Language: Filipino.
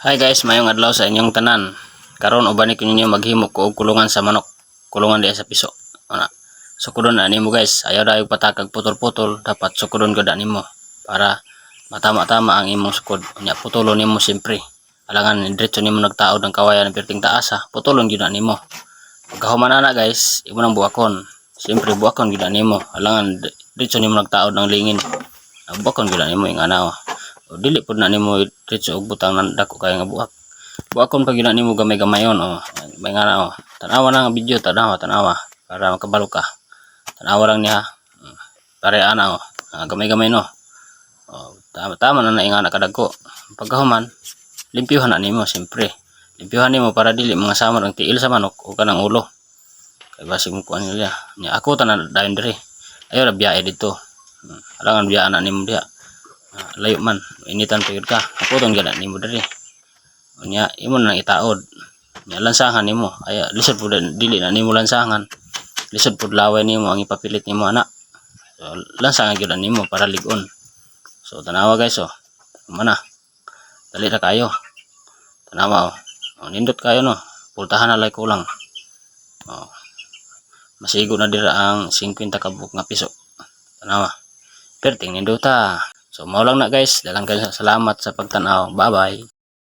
Hi guys, mayong adlaw sa inyong tanan. Karon ubani ko ninyo maghimo og kulungan sa manok. Kulungan diya sa piso. Ana. Sukudon na nimo guys. Ayaw dayo patakag putol-putol, dapat sukudon gud nimo para matama-tama ang imong sukod. Unya putulon nimo siyempre. Alangan diretso nimo nagtaod ng kawayan ng perting taas ha. Putulon gyud nimo. Pagkahuman na guys, imo nang buakon. Siyempre buakon gyud nimo. Alangan di- diretso nimo nagtaod ng lingin. Buakon gyud nimo ing ana. O, dili pud na nimo diretso og butang nan dako kay nga buak. Buakon pa gyud na nimo gamay-gamayon oh. May nga na oh. Tanawa na nga video, tanawa, tanawa para makabalo ka. Tanawa lang niya. Mm. Pare ana oh. Ah, gamay-gamay no. Oh, tama tama na na nga nakadagko. Pagkahuman, limpyuhan na nimo siyempre. Limpyuhan nimo para dili mga samar ang tiil sa manok o kanang ulo. Kay basig mo kuan nila. Nya ako tanan dayon diri. Ayo ra biyahe dito. Hmm. Alangan biyaan na nimo diha. Ah, layo man. Initan pagod ka. Ako tong gana nimo diri. Unya imo na itaod. Nya lansangan nimo. Ay lisod pud dili na nimo lansangan. Lisod pud laway nimo ang ipapilit nimo ana. So lansangan gyud nimo para ligon. So tanawa guys oh. Mana dali ra kayo. Tanawa oh, oh nindot kayo no. Pultahan na lay kulang. Oh. Masigo na dira ang 50 kabuk nga piso. Tanawa. Perting ninduta So, mao lang na guys. Dalang kayo salamat sa pagtanaw. Bye-bye.